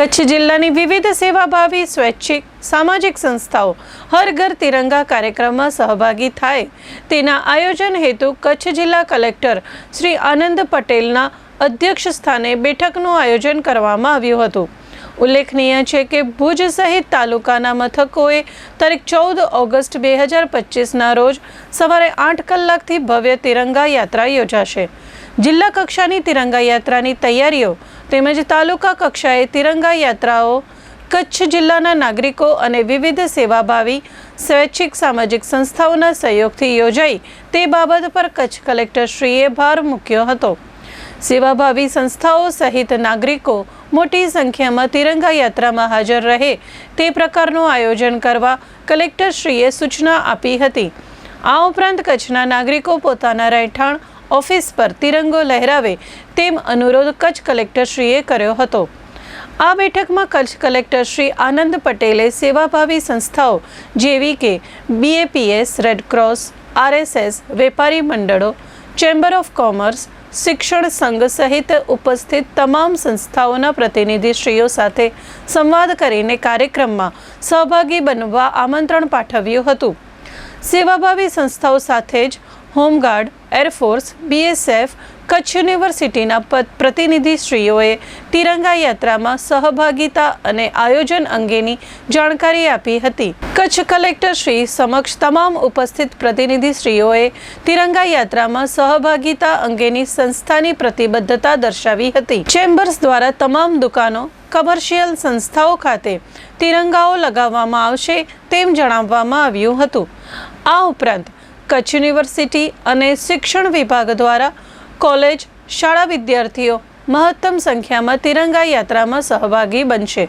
કચ્છ જિલ્લાની વિવિધ સેવાભાવી, સ્વૈચ્છિક, સામાજિક સંસ્થાઓ હર ઘર તિરંગા કાર્યક્રમમાં સહભાગી થાય. તેના આયોજન હેતુ કચ્છ જિલ્લા કલેક્ટર શ્રી આનંદ પટેલના અધ્યક્ષ સ્થાને બેઠકનું આયોજન કરવામાં આવ્યું હતું. ઉલ્લેખનીય છે કે ભુજ સહિત તાલુકાના મથકોએ તારીખ ચૌદ ઓગસ્ટ બે હજાર પચીસના રોજ સવારે આઠ કલાકથી ભવ્ય તિરંગા યાત્રા યોજાશે. જિલ્લા કક્ષાની તિરંગા યાત્રાની તૈયારીઓ તેમજ તાલુકા કક્ષાએ તિરંગા યાત્રાઓ, કચ્છ જિલ્લાના નાગરિકો અને વિવિધ સેવાભાવી, સ્વૈચ્છિક સામાજિક સંસ્થાઓના સહયોગથી યોજાઈ તે બાબત પર કચ્છ કલેક્ટરશ્રીએ ભાર મૂક્યો હતો. સેવાભાવી સંસ્થાઓ સહિત નાગરિકો મોટી સંખ્યામાં તિરંગા યાત્રામાં હાજર રહે તે પ્રકારનું આયોજન કરવા કલેક્ટરશ્રીએ સૂચના આપી હતી. આ ઉપરાંત કચ્છના નાગરિકો પોતાના રહેઠાણ ઓફિસ પર તિરંગો લહેરાવે તેમ અનુરોધ કચ્છ કલેક્ટરશ્રીએ કર્યો હતો. આ બેઠકમાં કચ્છ કલેક્ટર શ્રી આનંદ પટેલે સેવાભાવી સંસ્થાઓ જેવી કે બીએપીએસ રેડક્રોસ આરએસએસ વેપારી મંડળો ચેમ્બર ઓફ કોમર્સ શિક્ષણ સંઘ સહિત ઉપસ્થિત તમામ સંસ્થાઓના પ્રતિનિધિશ્રીઓ સાથે સંવાદ કરીને કાર્યક્રમમાં સહભાગી બનવા આમંત્રણ પાઠવ્યું હતું. સેવાભાવી સંસ્થાઓ સાથે જ હોમગાર્ડ એરફોર્સ બીએસએફ કચ્છ યુનિવર્સિટીના પ્રતિનિધિશ્રીઓએ તિરંગા યાત્રામાં સહભાગિતા અને આયોજન અંગેની જાણકારી આપી હતી. કચ્છ કલેક્ટર શ્રી સમક્ષ તમામ ઉપસ્થિત પ્રતિનિધિશ્રીઓએ તિરંગા યાત્રામાં સહભાગિતા અંગેની સંસ્થાની પ્રતિબદ્ધતા દર્શાવી હતી. ચેમ્બર્સ દ્વારા તમામ દુકાનો, કમર્શિયલ સંસ્થાઓ ખાતે તિરંગાઓ લગાવવામાં આવશે તેમ જણાવવામાં આવ્યું હતું. આ ઉપરાંત કચ્છ યુનિવર્સિટી અને શિક્ષણ વિભાગ દ્વારા કોલેજ શાળા વિદ્યાર્થીઓ મહત્તમ સંખ્યામાં તિરંગા યાત્રામાં સહભાગી બનશે.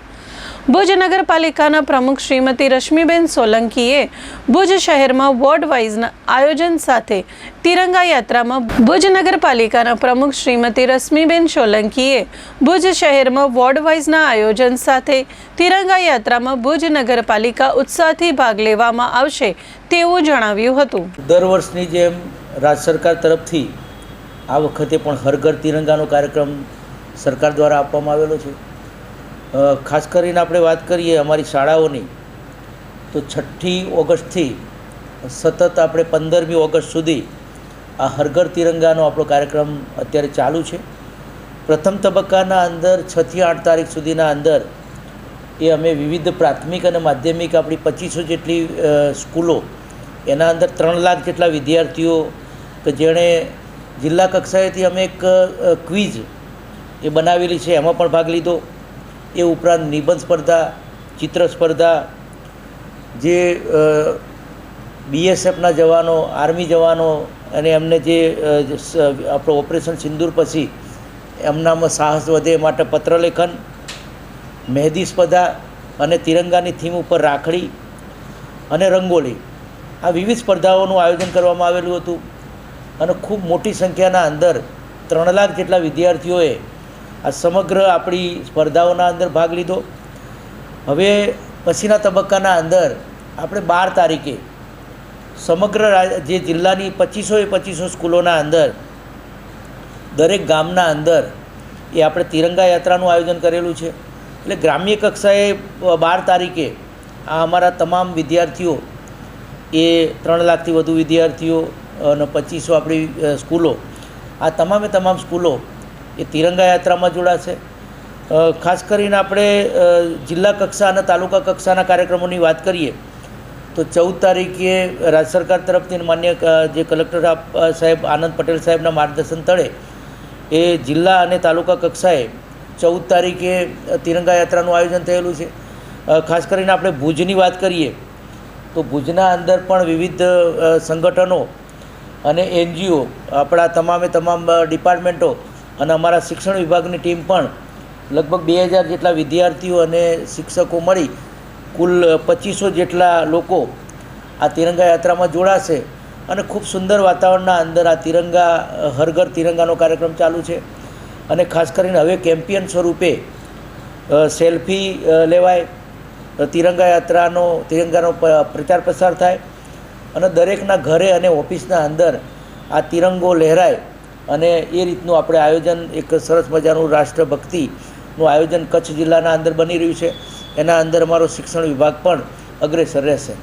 ભુજ નગરપાલિકાના પ્રમુખ શ્રીમતી રશ્મિબેન સોલંકીએ ભુજ શહેરમાં વોર્ડ વાઇઝના આયોજન સાથે તિરંગા યાત્રામાં ભુજ નગરપાલિકાના પ્રમુખ શ્રીમતી રશ્મિબેન સોલંકીએ ભુજ શહેરમાં વોર્ડ વાઇઝના આયોજન સાથે તિરંગા યાત્રામાં ભુજ નગરપાલિકા ઉત્સાહથી ભાગ લેવામાં આવશે તેવું જણાવ્યું હતું. દર વર્ષની જેમ રાજ્ય સરકાર તરફથી આ વખતે પણ હર ઘર તિરંગાનો કાર્યક્રમ સરકાર દ્વારા આપવામાં આવેલો છે. ખાસ કરીને આપણે વાત કરીએ અમારી શાળાઓની, તો છઠ્ઠી ઓગસ્ટથી સતત આપણે પંદરમી ઓગસ્ટ સુધી આ હરઘર તિરંગાનો આપણો કાર્યક્રમ અત્યારે ચાલુ છે. પ્રથમ તબક્કાના અંદર છથી આઠ તારીખ સુધીના અંદર એ અમે વિવિધ પ્રાથમિક અને માધ્યમિક આપણી પચીસો જેટલી સ્કૂલો, એના અંદર ત્રણ લાખ જેટલા વિદ્યાર્થીઓ કે જેણે જિલ્લા કક્ષાએથી અમે એક ક્વિઝ એ બનાવેલી છે, એમાં પણ ભાગ લીધો. એ ઉપરાંત નિબંધ સ્પર્ધા, ચિત્ર સ્પર્ધા, જે બીએસએફના જવાનો આર્મી જવાનો અને એમને જે આપણો ઓપરેશન સિંદૂર પછી એમનામાં સાહસ વધે માટે પત્રલેખન, મહેંદી સ્પર્ધા અને તિરંગાની થીમ ઉપર રાખડી અને રંગોળી. આ વિવિધ સ્પર્ધાઓનું આયોજન કરવામાં આવેલું હતું અને ખૂબ મોટી સંખ્યાના અંદર ત્રણ લાખ જેટલા વિદ્યાર્થીઓએ આ સમગ્ર આપણી સ્પર્ધાઓના અંદર ભાગ લીધો. હવે પછીના તબક્કાના અંદર આપણે બાર તારીખે સમગ્ર જે જિલ્લાની પચીસો એ પચીસો સ્કૂલોના અંદર, દરેક ગામના અંદર એ આપણે તિરંગા યાત્રાનું આયોજન કરેલું છે. એટલે ગ્રામ્ય કક્ષાએ બાર તારીખે આ અમારા તમામ વિદ્યાર્થીઓ, એ ત્રણ લાખથી વધુ વિદ્યાર્થીઓ અને પચીસો આપણી સ્કૂલો, આ તમામે તમામ સ્કૂલો એ તિરંગા યાત્રામાં જોડાશે. ખાસ કરીને આપણે જિલ્લા કક્ષા અને તાલુકા કક્ષાના કાર્યક્રમોની વાત કરીએ, તો ચૌદ તારીખે રાજ્ય સરકાર તરફથી માન્ય જે કલેક્ટર સાહેબ આનંદ પટેલ સાહેબના માર્ગદર્શન તળે, એ જિલ્લા અને તાલુકા કક્ષાએ ચૌદ તારીખે તિરંગા યાત્રાનું આયોજન થયેલું છે. ખાસ કરીને આપણે ભુજની વાત કરીએ, તો ભુજના અંદર પણ વિવિધ સંગઠનો અને એનજીઓ, આપણા તમામે તમામ ડિપાર્ટમેન્ટો અને અમારા શિક્ષણ વિભાગની ટીમ પણ લગભગ બે હજાર જેટલા વિદ્યાર્થીઓ અને શિક્ષકો મળી કુલ પચીસો જેટલા લોકો આ તિરંગા યાત્રામાં જોડાશે અને ખૂબ સુંદર વાતાવરણના અંદર આ તિરંગા, હરઘર હર ઘર તિરંગાનો કાર્યક્રમ ચાલુ છે. અને ખાસ કરીને હવે કેમ્પિયન સ્વરૂપે સેલ્ફી લેવાય તિરંગા યાત્રાનો, તિરંગાનો પ્રચાર પ્રસાર થાય અને દરેકના ઘરે અને ઓફિસના અંદર આ તિરંગો લહેરાય અને એ રીતનું આપણે આયોજન એક સરસ મજાનું રાષ્ટ્રભક્તિનું આયોજન કચ્છ જિલ્લાના અંદર બની રહ્યું છે. એના અંદર અમારો શિક્ષણ વિભાગ પણ અગ્રેસર રહેશે.